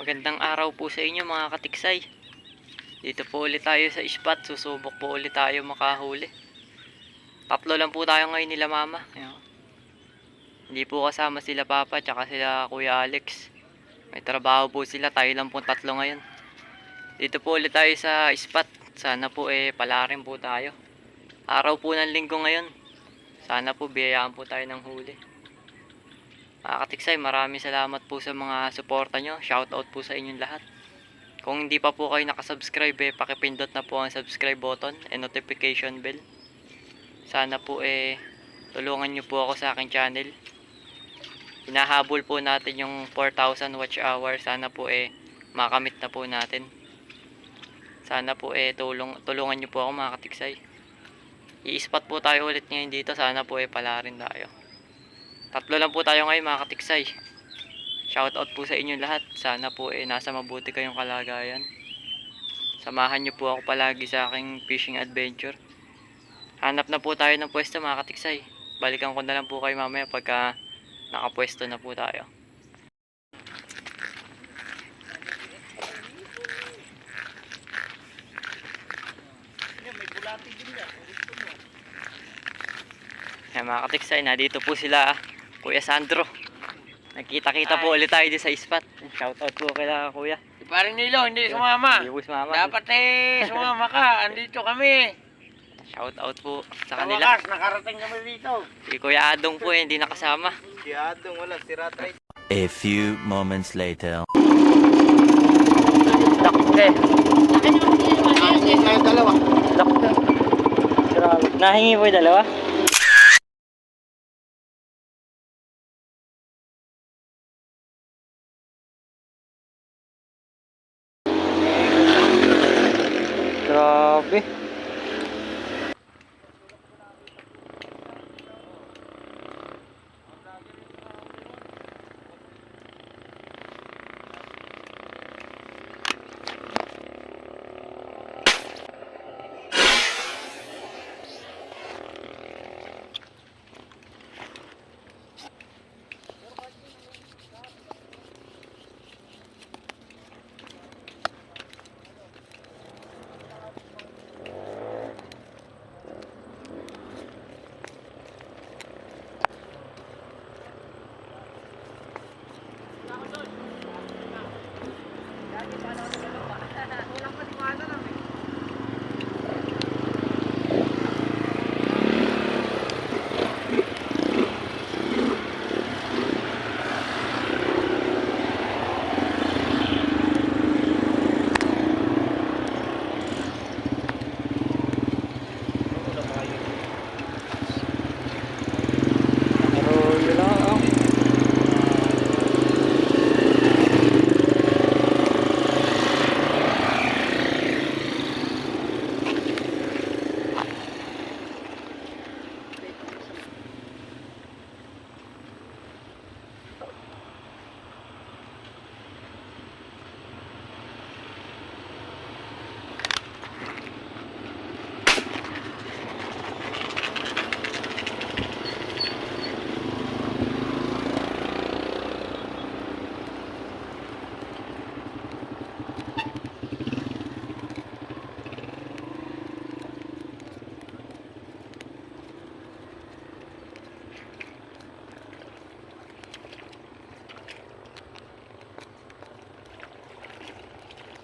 Magandang araw po sa inyo mga katiksay. Dito po ulit tayo sa spot. Susubok po ulit tayo makahuli. Tatlo lang po tayo ngayon nila mama. Ayan. Hindi po kasama sila papa tsaka sila kuya Alex. May trabaho po sila. Tayo lang po tatlo ngayon. Dito po ulit tayo sa spot. Sana po eh palarin po tayo. Araw po ng linggo ngayon. Sana po biyayaan po tayo ng huli. Mga katiksay, maraming salamat po sa mga suporta nyo. Shoutout po sa inyong lahat. Kung hindi pa po kayo nakasubscribe, eh, pakipindot na po ang subscribe button and notification bell. Sana po eh, tulungan nyo po ako sa aking channel. Hinahabol po natin yung 4,000 watch hour. Sana po eh, makamit na po natin. Sana po eh, tulong, tulungan nyo po ako mga katiksay. I-spot po tayo ulit ngayon dito. Sana po eh, pala rin tayo. Tatlo lang po tayo ngayon mga katiksay. Shoutout po sa inyo lahat. Sana po eh nasa mabuti kayong kalagayan. Samahan niyo po ako palagi sa aking fishing adventure. Hanap na po tayo ng pwesto mga katiksay. Balikan ko na lang po kayo mamaya pagka nakapwesto na po tayo. Yan mga katiksay, nandito po sila Kuya Sandro. Nagkita-kita po ulit tayo di sa spot. Shoutout po kila Kuya. Si paring Nilo, hindi sumama. Hindi po sumama. Dapat eh, sumama ka. Andito kami. Shoutout po sa Sa kanila. wakas, nakarating kami dito. Si Kuya Adong po eh, hindi nakasama. Si Adong wala, si Ratray. A few moments later. Dakte. Nahingi po yung dalawa?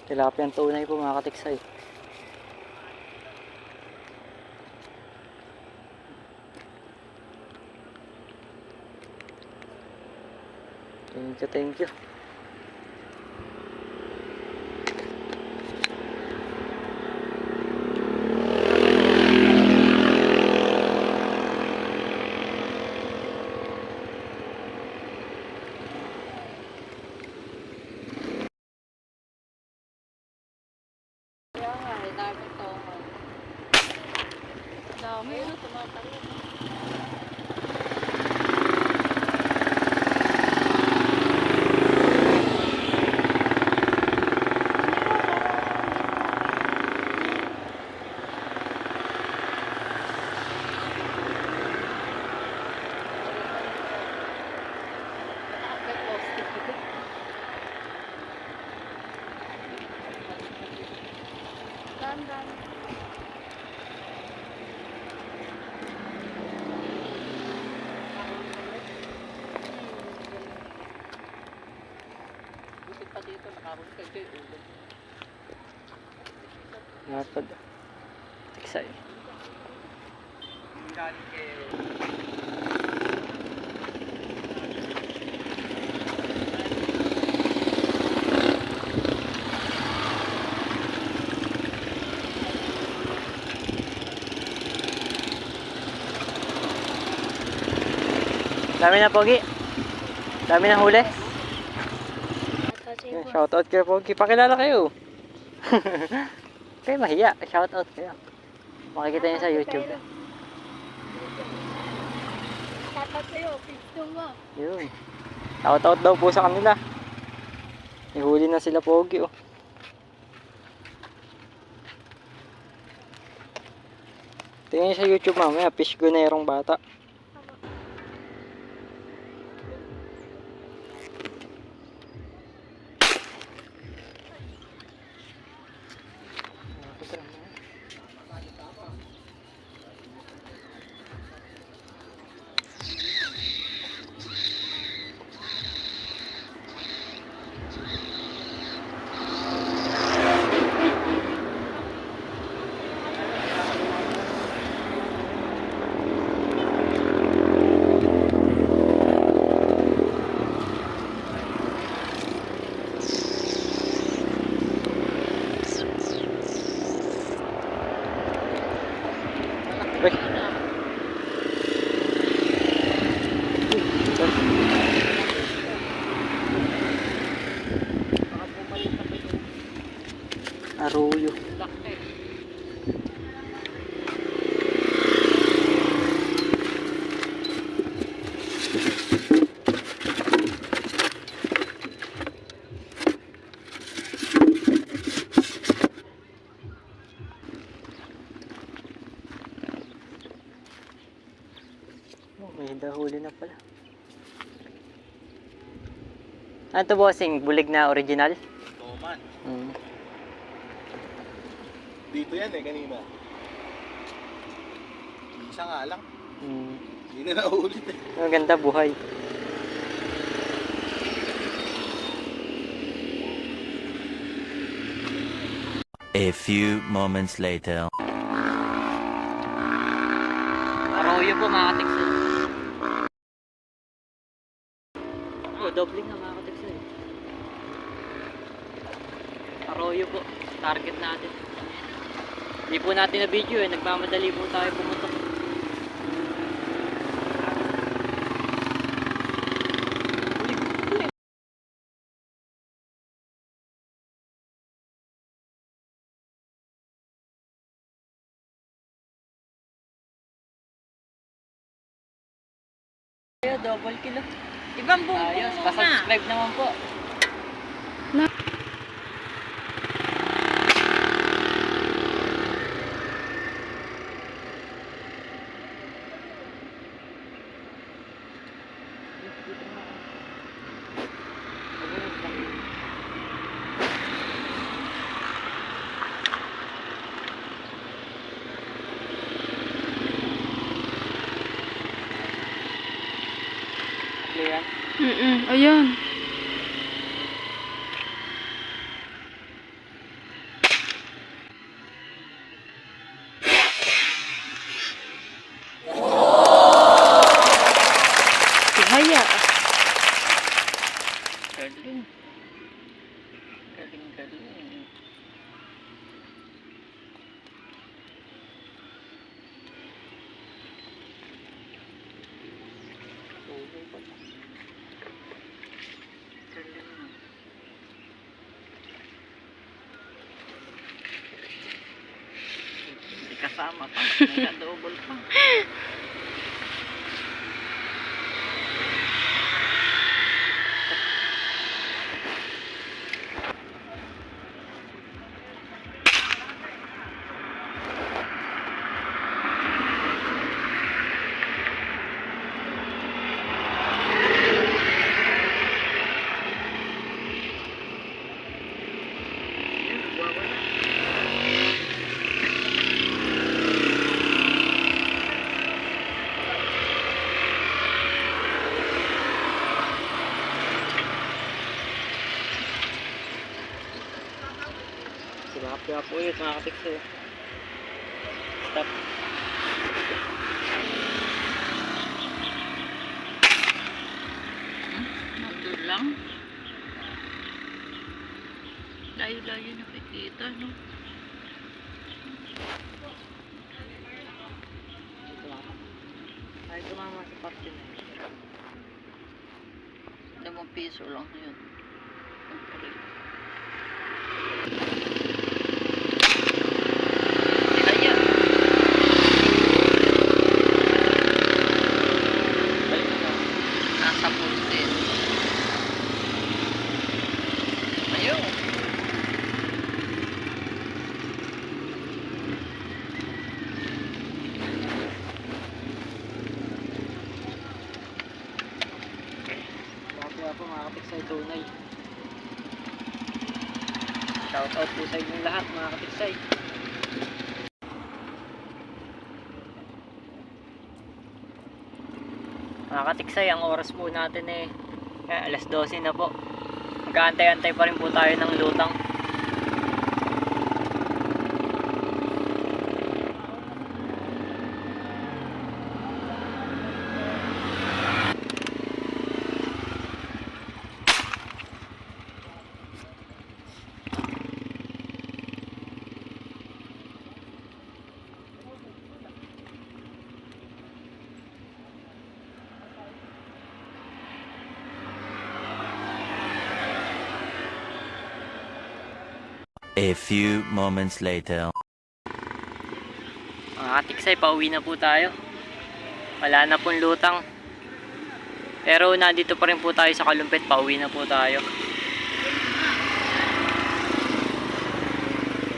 Tilapia ang tunay po mga katiksay. Thank you, thank you. Lapad. Tiksay. Dami na pogi. Dami na huli. Shoutout kayo pogi. Pakilala kayo. kayo mahiya. Shoutout kayo. Makikita niyo sa YouTube. Dapat sa'yo, picture mo. Yun. Shoutout daw po sa kanila. Ihuli na sila pogi oh. Tingnan niyo sa YouTube mamaya, fish gunerong bata. Uy. Arroyo. Oh, may dahuli na pala. Ano to bossing? Bulig na original? Oo man. Mm. Dito yan eh, kanina. Isa nga lang. Mm. Hindi na naulit eh. Maganda buhay. A few moments later. Arroyo po mga katiksan. Oh, dobling na mga katiksan. Arroyo po. Target natin. Na video eh. Nagmamadali po tayo pumunta. Double kilo. Ibang bumbong Ayos, pa-subscribe naman po. Ano Mm ayun. Haya. Galing. Galing. May kasama pa. May double pa. Kaya po ulit mga katiksay. Stop. Nandun lang. Layo-layo nakikita, no? Ay, tumama sa parte na yun. Limang piso lang yun. Ang palit. Kaya, Balik na lang. nasa pulsin. Ayun. Kaya po mga katiksay tunay. Shout out po sa inyong lahat mga katiksay. Mga katiksay, ang oras po natin eh, eh alas 12 na po. Mag-aantay-antay pa rin po tayo ng lutang. A few moments later. Mga katiksay, pauwi na po tayo. Wala na pong lutang. Pero nandito pa rin po tayo sa Kalumpit, pauwi na po tayo.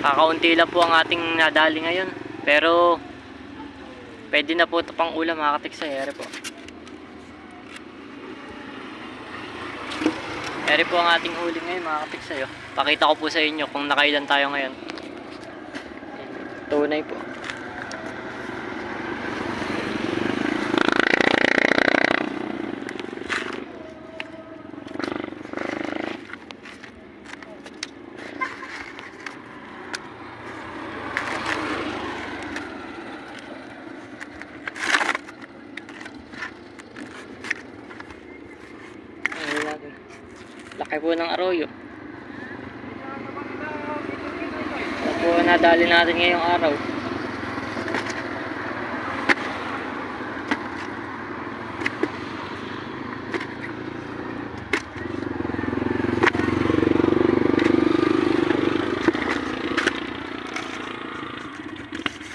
Kakaunti lang po ang ating nadali ngayon. Pero pwede na po ito pang ulam mga katiksay. Ere po. Ere po ang ating huli ngayon mga katiksay. Oh. Pakita ko po sa inyo kung nakailan tayo ngayon. Tunay po. Laki po ng arroyo. Ito po ang nadali natin ngayong araw.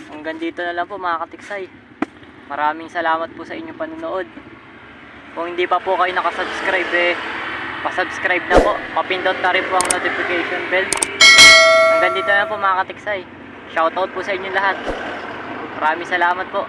Hanggang dito na lang po mga katiksay. Maraming salamat po sa inyong panonood. Kung hindi pa po kayo nakasubscribe eh, pasubscribe na po. Papindot na rin po ang notification bell. Hanggang na po mga katiksay. Shoutout po sa inyo lahat. Maraming salamat po.